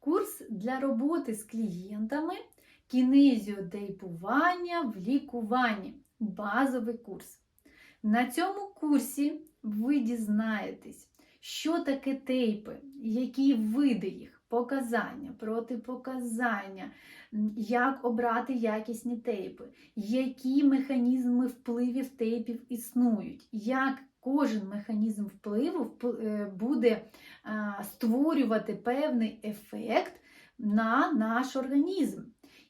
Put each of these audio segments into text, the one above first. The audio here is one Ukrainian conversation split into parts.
Курс для роботи з клієнтами, кінезіотейпування в лікуванні. Базовий курс. На цьому курсі ви дізнаєтесь, що таке тейпи, які види їх, показання, протипоказання, як обрати якісні тейпи, які механізми впливів тейпів існують, як кожен механізм впливу вп- е, буде створювати певний ефект на наш організм.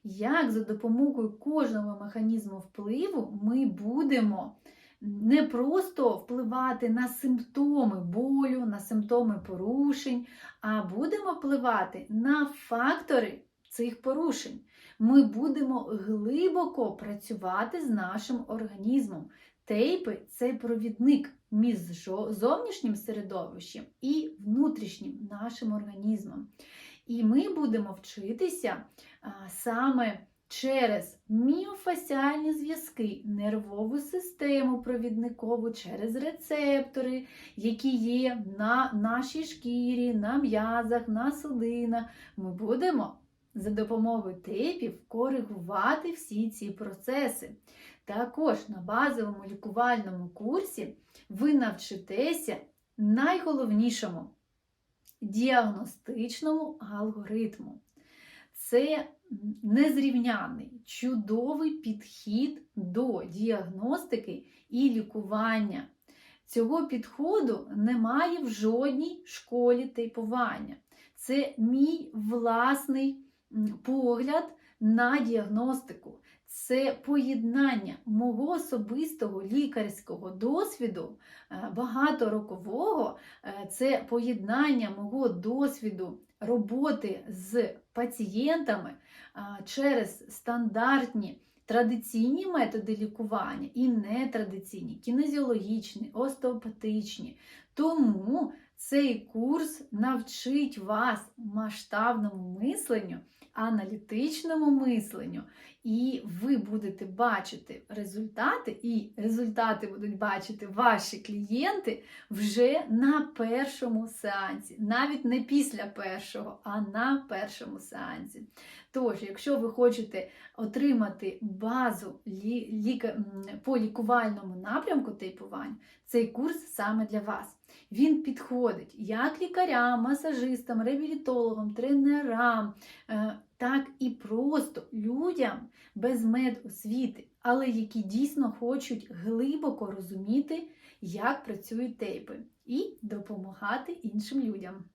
Як за допомогою кожного механізму впливу ми будемо не просто впливати на симптоми болю, на симптоми порушень, а будемо впливати на фактори цих порушень. Ми будемо глибоко працювати з нашим організмом. Тейпи це провідник між зовнішнім середовищем і внутрішнім нашим організмом. І ми будемо вчитися саме через міофасіальні зв'язки, нервову систему провідникову, через рецептори, які є на нашій шкірі, на м'язах, на судинах. Ми будемо за допомогою тейпів коригувати всі ці процеси. Також на базовому лікувальному курсі ви навчитеся найголовнішому діагностичному алгоритму. Це незрівняний, чудовий підхід до діагностики і лікування. Цього підходу немає в жодній школі тейпування. Це мій власний погляд на діагностику. Це поєднання мого особистого лікарського досвіду, е, багаторокового, е, це поєднання мого досвіду роботи з пацієнтами через стандартні традиційні методи лікування і нетрадиційні, кінезіологічні, остеопатичні. Тому цей курс навчить вас масштабному мисленню, аналітичному мисленню, і ви будете бачити результати, і результати будуть бачити ваші клієнти вже на першому сеансі, навіть не після першого, а на першому сеансі. Тож, якщо ви хочете отримати базу лі, м, по лікувальному напрямку тейпування, цей курс саме для вас. Він підходить як лікарям, масажистам, реабілітологам, тренерам, е, так і просто людям без медосвіти, але які дійсно хочуть глибоко розуміти, як працюють тейпи, і допомагати іншим людям.